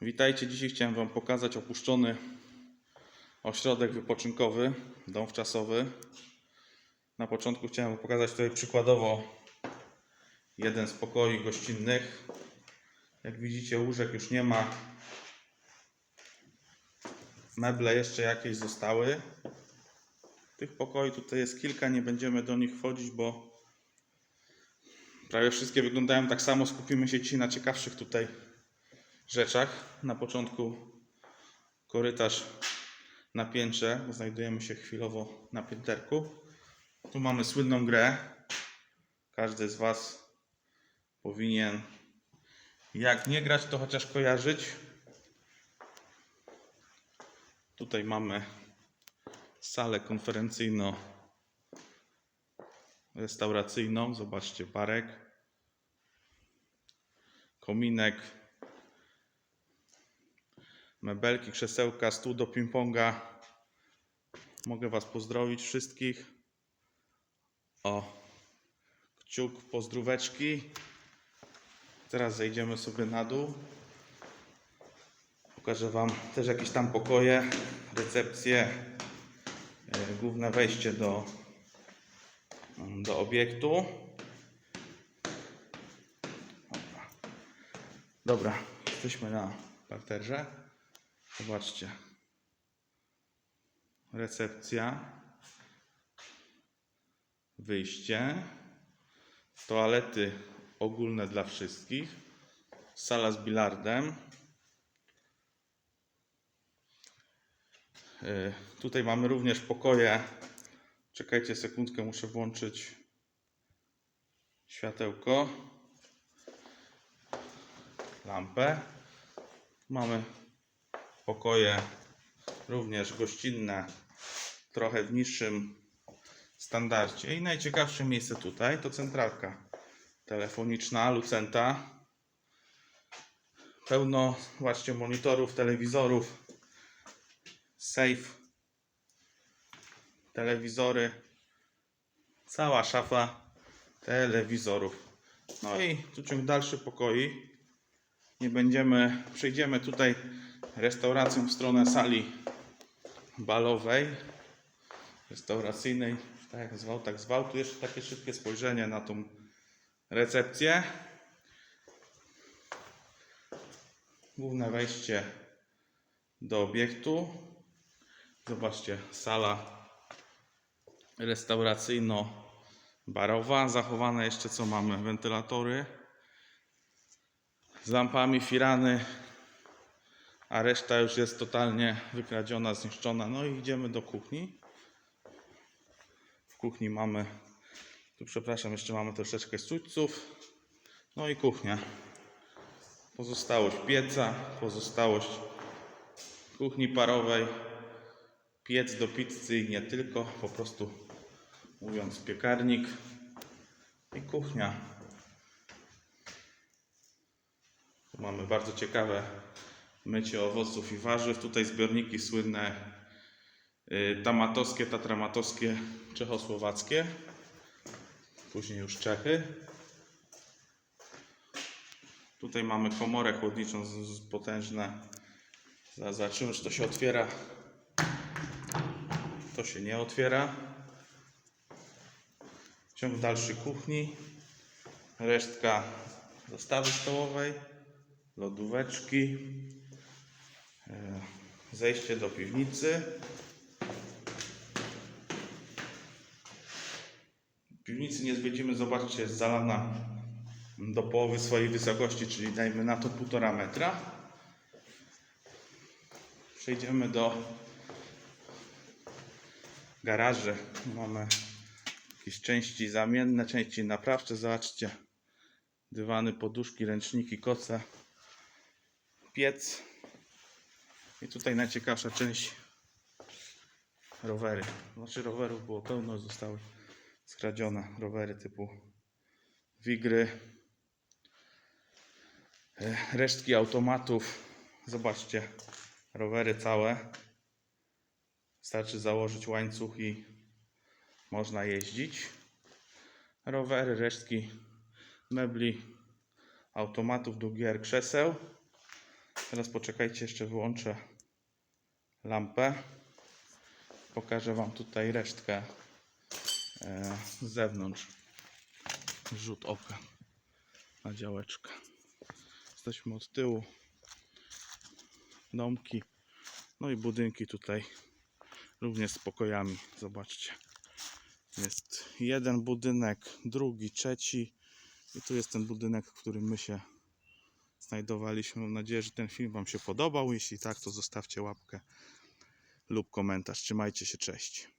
Witajcie, dzisiaj chciałem Wam pokazać opuszczony ośrodek wypoczynkowy, dom wczasowy. Na początku chciałem Wam pokazać tutaj przykładowo jeden z pokoi gościnnych. Jak widzicie łóżek już nie ma. Meble jeszcze jakieś zostały. Tych pokoi tutaj jest kilka, nie będziemy do nich wchodzić, bo prawie wszystkie wyglądają tak samo. Skupimy się dzisiaj na ciekawszych tutaj rzeczach. Na początku korytarz na piętrze, bo znajdujemy się chwilowo na pięterku. Tu mamy słynną grę. Każdy z Was powinien, jak nie grać, to chociaż kojarzyć. Tutaj mamy salę konferencyjno-restauracyjną. Zobaczcie, barek, kominek, mebelki, krzesełka, stół do ping-ponga. Mogę Was pozdrowić wszystkich. O, kciuk, pozdróweczki. Teraz zejdziemy sobie na dół. Pokażę Wam też jakieś tam pokoje, recepcje, e, główne wejście do, do obiektu. Dobra. Dobra, jesteśmy na parterze. Zobaczcie. Recepcja. Wyjście. Toalety ogólne dla wszystkich. Sala z bilardem. Y, Tutaj mamy również pokoje. Czekajcie sekundkę, muszę włączyć światełko. Lampę. Mamy pokoje również gościnne, trochę w niższym standardzie. I najciekawsze miejsce tutaj to centralka telefoniczna Lucenta. Pełno właśnie monitorów, telewizorów, safe, telewizory, cała szafa telewizorów. No i tu ciąg dalszy pokoi. Nie będziemy, przejdziemy tutaj restauracją w stronę sali balowej, restauracyjnej, tak jak zwał, tak zwał. Tu jeszcze takie szybkie spojrzenie na tą recepcję. Główne wejście do obiektu. Zobaczcie, sala restauracyjno-barowa. Zachowane jeszcze co mamy? Wentylatory z lampami firany, a reszta już jest totalnie wykradziona, zniszczona. No i idziemy do kuchni. W kuchni mamy, tu przepraszam, jeszcze mamy troszeczkę sućców. No i kuchnia. Pozostałość pieca, pozostałość kuchni parowej, piec do pizzy i nie tylko, po prostu mówiąc piekarnik i kuchnia. Mamy bardzo ciekawe mycie owoców i warzyw. Tutaj zbiorniki słynne y, tamatowskie, tatramatowskie, czechosłowackie. Później już Czechy. Tutaj mamy komorę chłodniczą potężne. Zaraz Zobaczymy, czy to się otwiera. To się nie otwiera. Ciąg dalszy kuchni. Resztka zastawy stołowej. Lodóweczki. E, Zejście do piwnicy. Piwnicy nie zwiedzimy, zobaczcie, jest zalana do połowy swojej wysokości, czyli dajmy na to półtora metra. Przejdziemy do garaży. Mamy jakieś części zamienne, części naprawcze. Zobaczcie, dywany, poduszki, ręczniki, koce, piec. I tutaj najciekawsza część rowery. Znaczy rowerów było pełno, zostały skradzione rowery typu Wigry, e, resztki automatów. Zobaczcie, rowery całe. Wystarczy założyć łańcuch i można jeździć. Rowery, resztki mebli, automatów do gier, krzeseł. Teraz poczekajcie, jeszcze wyłączę lampę. Pokażę Wam tutaj resztkę e, z zewnątrz. Rzut oka na działeczkę. Jesteśmy od tyłu. Domki. No i budynki tutaj również z pokojami. Zobaczcie. Jest jeden budynek, drugi, trzeci. I tu jest ten budynek, w którym my się znajdowaliśmy. Mam nadzieję, że ten film Wam się podobał. Jeśli tak, to zostawcie łapkę lub komentarz. Trzymajcie się, cześć.